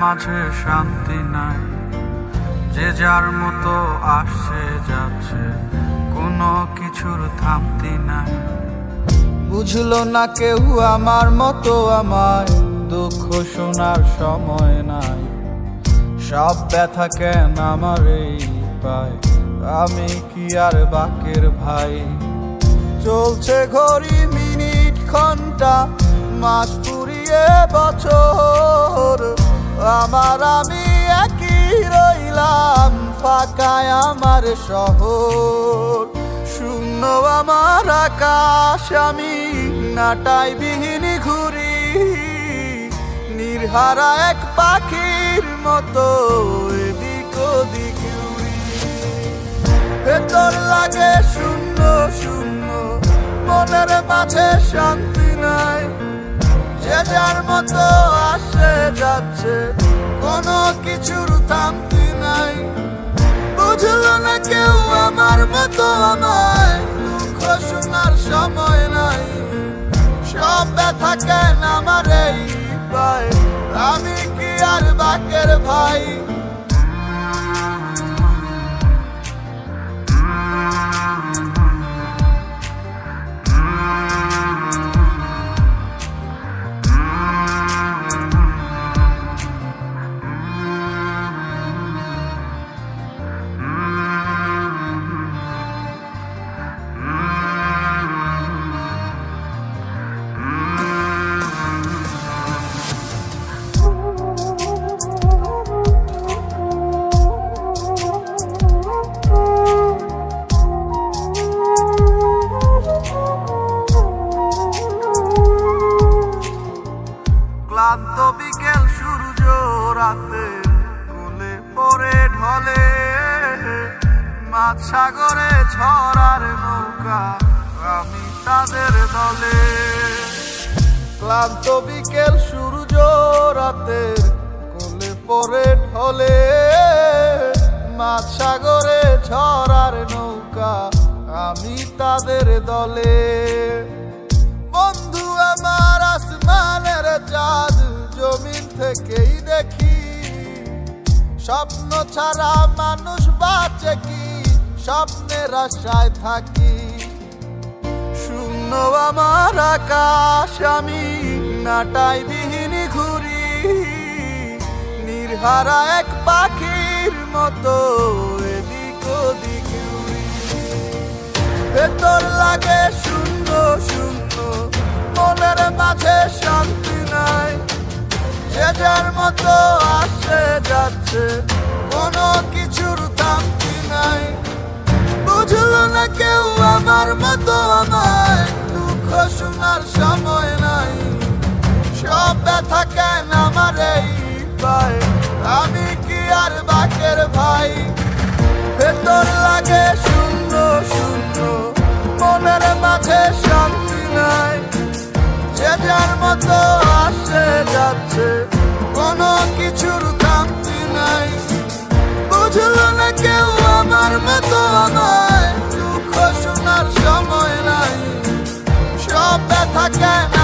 মাঝে শান্তি নাই। যে যার মতো আসছে, যাচ্ছে, কোনো কিছুর থামতি নাই। বুঝলো না কেউ আমার মতো আমায়, দুঃখ শোনার সময় নাই। সব ব্যথা কেন আমার এই পায়? আমি কি আর বাকের ভাই? চলছে ঘড়ি, মিনিট, ঘণ্টা, মাস ফুরিয়ে বছর। আমার আমি একই রইলাম ফাঁকায় আমার শহর। শূন্য আমার আকাশ, আমি নাটাই বিহীন ঘুরি। নির্হারা এক পাখির মতো এদিক ওদিক ভেতর লাগে শূন্য শূন্য, মনের মাঝে শান্তি। যে মতো আসে যাচ্ছে। কোনো কিছুর থামতি নাই। বুঝলো না কেউ আমার মতো আমায়। দুঃখ সময় নাই। সব ব্যথা কেন আমার এই পায়? আমি কি আর বাকের ভাই? মাছ সাগরে ছড়ার নৌকা, আমি তাদের দলে। ক্লান্ত বিকেল সূর্য রাতে কোলে পরে ঢলে। মাছ সাগরে ছড়ার নৌকা, আমি তাদের দলে। বন্ধু, আমার আসমানের চাঁদ জমিন থেকেই দেখি। স্বপ্ন ছাড়া মানুষ বাঁচে কি? স্বপ্নের আশায় থাকি। শূন্য আমার আকাশ, আমি নাটাই বিহীন ঘুরি। নির্হারা এক পাখির মতো এদিক ওদিক ভেতর লাগে শূন্য শূন্য, মনের মাঝে শান্তি নাই। যে যার মতো আসে, যাচ্ছে, কোনো কিছুর থামতি নাই। না কেউ আমার মতো আমায়। দুঃখ শোনার সময় নাই। সব ব্যথা কেন আমার এই আমি কি আর বাকের ভাই? ভেতর লাগে শূন্য শূন্য। মনের মাঝে শান্তি নাই। যে যার মতো শোনার